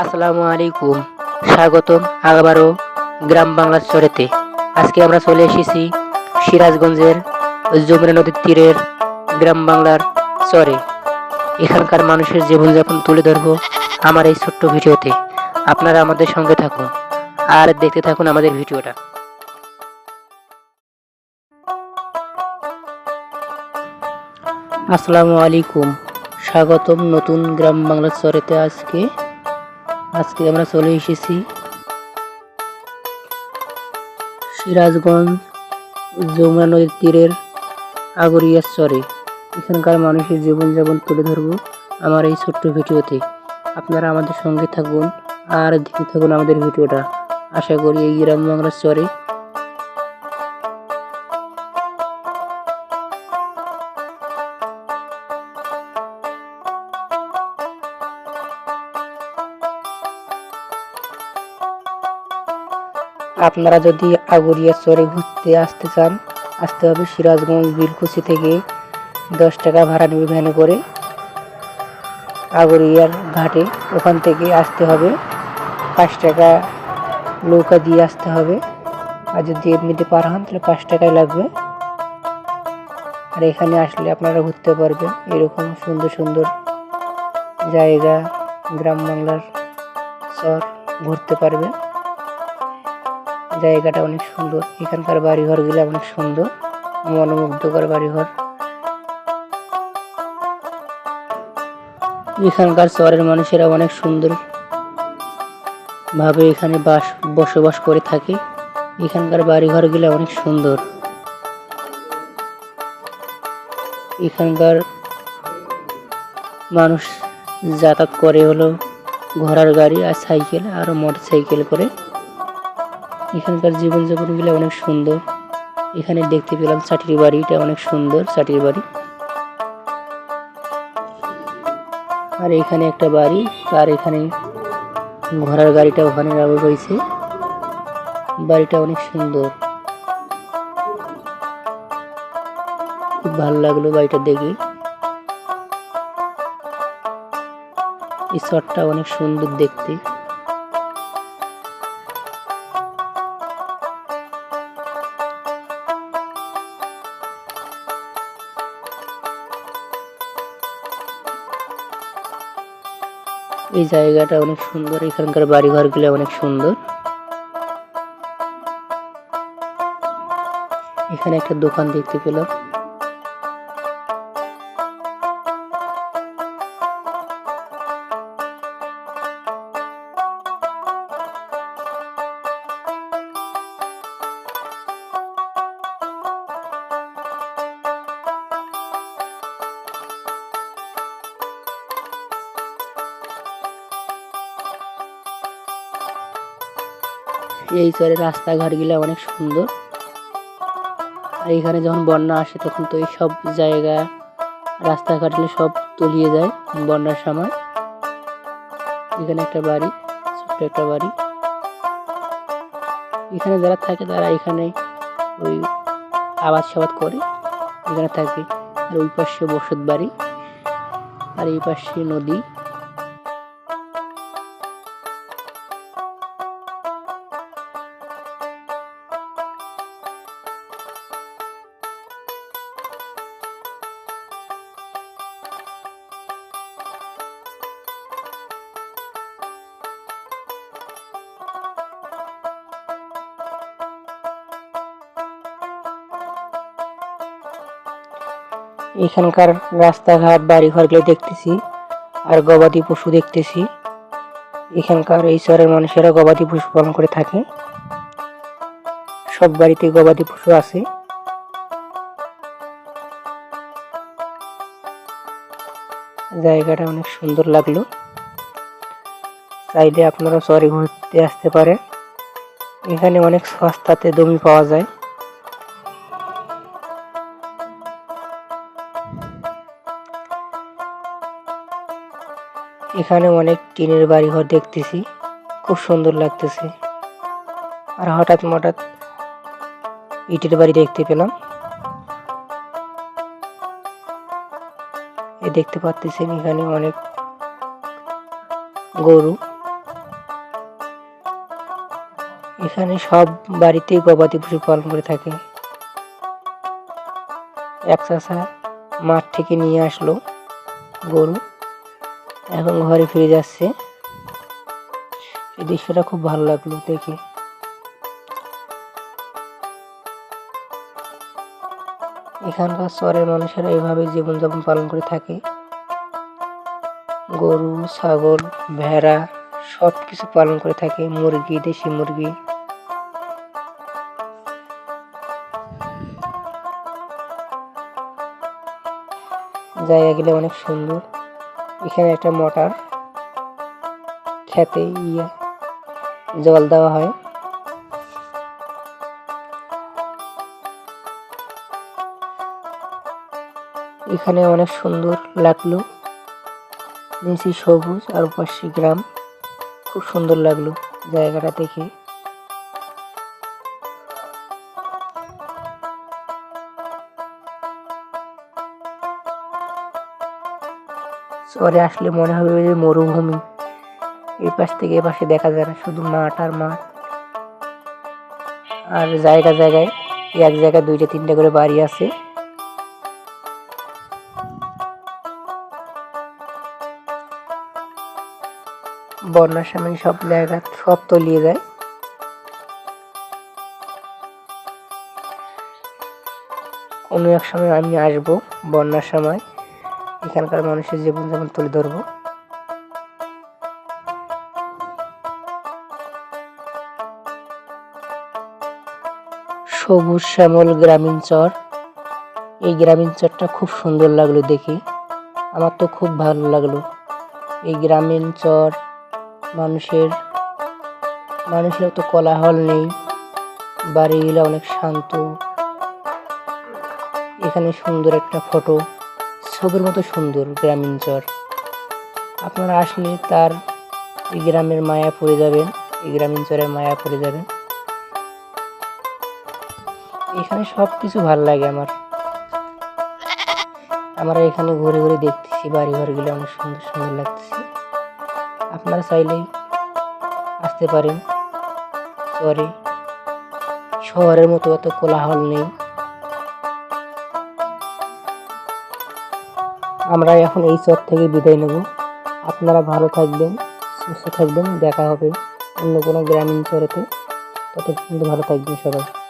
আসসালামু আলাইকুম। স্বাগতম আবারও গ্রাম বাংলার চরেতে। আজকে আমরা চলে এসেছি সিরাজগঞ্জের যমুনা নদীর তীরের গ্রাম বাংলার চরে। এখানকার মানুষের জীবনযাপন তুলে ধরবো আমার এই ছোট্ট ভিডিওতে। আপনারা আমাদের সঙ্গে থাকুন আর দেখতে থাকুন আমাদের ভিডিওটা। আসসালামু আলাইকুম। স্বাগতম নতুন গ্রাম বাংলার চরেতে আজকে। আজকে আমরা চলে এসেছি সিরাজগঞ্জ যমুনা নদীর তীরের আগরিয়ার চরে। এখানকার মানুষের জীবনযাপন তুলে ধরব আমার এই ছোট্ট ভিডিওতে। আপনারা আমাদের সঙ্গে থাকুন আর দেখতে থাকুন আমাদের ভিডিওটা। আশা করি এই গ্রাম বাংলার চরে আপনারা যদি আগরিয়া চরে ঘুরতে আসতে চান, আসতে হবে সিরাজগঞ্জ বিলকুচি থেকে দশ টাকা ভাড়া নেবে ভ্যানে করে আগরিয়ার ঘাটে। ওখান থেকে আসতে হবে, পাঁচ টাকা নৌকা দিয়ে আসতে হবে। আর যদি এমনিতে পার হন, তাহলে পাঁচ টাকাই লাগবে। আর এখানে আসলে আপনারা ঘুরতে পারবেন, এরকম সুন্দর সুন্দর জায়গা, গ্রাম বাংলার চর, ঘুরতে পারবেন। জায়গাটা অনেক সুন্দর। এখানকার বাড়িঘরগুলো অনেক সুন্দর। মনোমুগ্ধকর বাড়িঘর। এখানকার শহরের মানুষেরা অনেক সুন্দর ভাবে এখানে বাস, বসবাস করে থাকে। এখানকার বাড়িঘরগুলো অনেক সুন্দর। এখানকার মানুষ যাতায়াত করে হলো ঘোড়ার গাড়ি আর সাইকেল আর মোটর সাইকেল করে। এখানকার জীবনযাপনগুলো অনেক সুন্দর। এখানে দেখতে পেলাম চাটির বাড়িটা অনেক সুন্দর চাটির বাড়ি। আর এখানে একটা বাড়ি, আর এখানে ঘোড়ার গাড়িটা ওখানে রয়েছে বাড়িটা অনেক সুন্দর। খুব ভালো লাগল বাড়িটা দেখে। এই শটটা অনেক সুন্দর দেখতে। এই জায়গাটা অনেক সুন্দর এখানকার বাড়িঘরগুলো অনেক সুন্দর। এখানে একটা দোকান দেখতে পেলাম। এই চরের রাস্তাঘাটগুলো অনেক সুন্দর। আর এখানে যখন বন্যা আসে তখন তো এই সব জায়গা, রাস্তাঘাটগুলো সব তলিয়ে যায় বন্যার সময়। এখানে একটা বাড়ি, ছোট্ট একটা বাড়ি। এখানে যারা থাকে তারা এখানে ওই আবাদ সাবাদ করে, এখানে থাকে। আর ওই পাশে বসত বাড়ি, আর এই পাশে নদী। এখানকার রাস্তাঘাট বাড়িঘরগুলো দেখতেছি, আর গবাদি পশু দেখতেছি। এখানকার এই শহরের মানুষেরা গবাদি পশু পালন করে থাকে। সব বাড়িতে গবাদি পশু আছে। জায়গাটা অনেক সুন্দর লাগল। চাইলে আপনারা শহরে ঘুরতে আসতে পারেন। এখানে অনেক সস্তাতে জমি পাওয়া যায়। এখানে অনেক টিনের বাড়ি ঘর দেখতেছি। খুব সুন্দর লাগতেছে। আর হঠাৎ মঠাৎ ইটের বাড়ি দেখতে পেলাম। এ দেখতে পাচ্ছেন এখানে অনেক গরু। এখানে সব বাড়িতেই গবাদি পশু পালন করে থাকে। এক চাষা মাঠ থেকে নিয়ে আসলো গরু। এখন ঘরে ফিরে যাচ্ছে। এই দৃশ্যটা খুব ভালো লাগল দেখে। এখানকার শহরের মানুষেরা এইভাবে জীবনযাপন পালন করে থাকে। গরু, ছাগল, ভেড়া সব কিছু পালন করে থাকে। মুরগি, দেশি মুরগি। জায়গাগুলো অনেক সুন্দর। এখানে একটা মোটর খেতে ইয়ে জল দেওয়া হয়। এখানে অনেক সুন্দর লাগল। নিচে সবুজ আর পাশে গ্রাম। খুব সুন্দর লাগল জায়গাটা দেখে। শহরে আসলে মনে হবে যে মরুভূমি। এই পাশ থেকে এ পাশে দেখা যায় না, শুধু মাঠ আর মাঠ। আর জায়গা জায়গায়, এক জায়গায় দুইটা তিনটা করে বাড়ি আছে। বন্যার সামনে সব জায়গা, সব তলিয়ে যায়। কোনো এক সময় আমি আসব বন্যার সময়। এখানকার মানুষের জীবনযাপন তুলে ধরবো। সবুজ শ্যামল গ্রামীণ চর। এই গ্রামীণ চরটা খুব সুন্দর লাগল দেখে। আমার তো খুব ভালো লাগল। এই গ্রামীণ চর মানুষের মানুষের তো কোলাহল নেই। বাড়িগুলো অনেক শান্ত। এখানে সুন্দর একটা ফটো। ছবির মতো সুন্দর গ্রামীণ চর আপনারা আসলে তার এই গ্রামের মায়া পড়ে যাবেন, এই গ্রামীণ চরের মায়া পড়ে যাবেন। এখানে সব কিছু ভালো লাগে আমার। আমরা এখানে ঘুরে ঘুরে দেখতেছি বাড়ি ঘরগুলো অনেক সুন্দর সুন্দর লাগতেছে। আপনারা চাইলেই আসতে পারেন। শহরে শহরের মতো এত কোলাহল নেই। আমরা এখন এই চর থেকে বিদায় নেব। আপনারা ভালো থাকবেন, সুস্থ থাকবেন। দেখা হবে অন্য কোনো গ্রামীণ চরেতে। ততক্ষণ ভালো থাকবেন সবাই।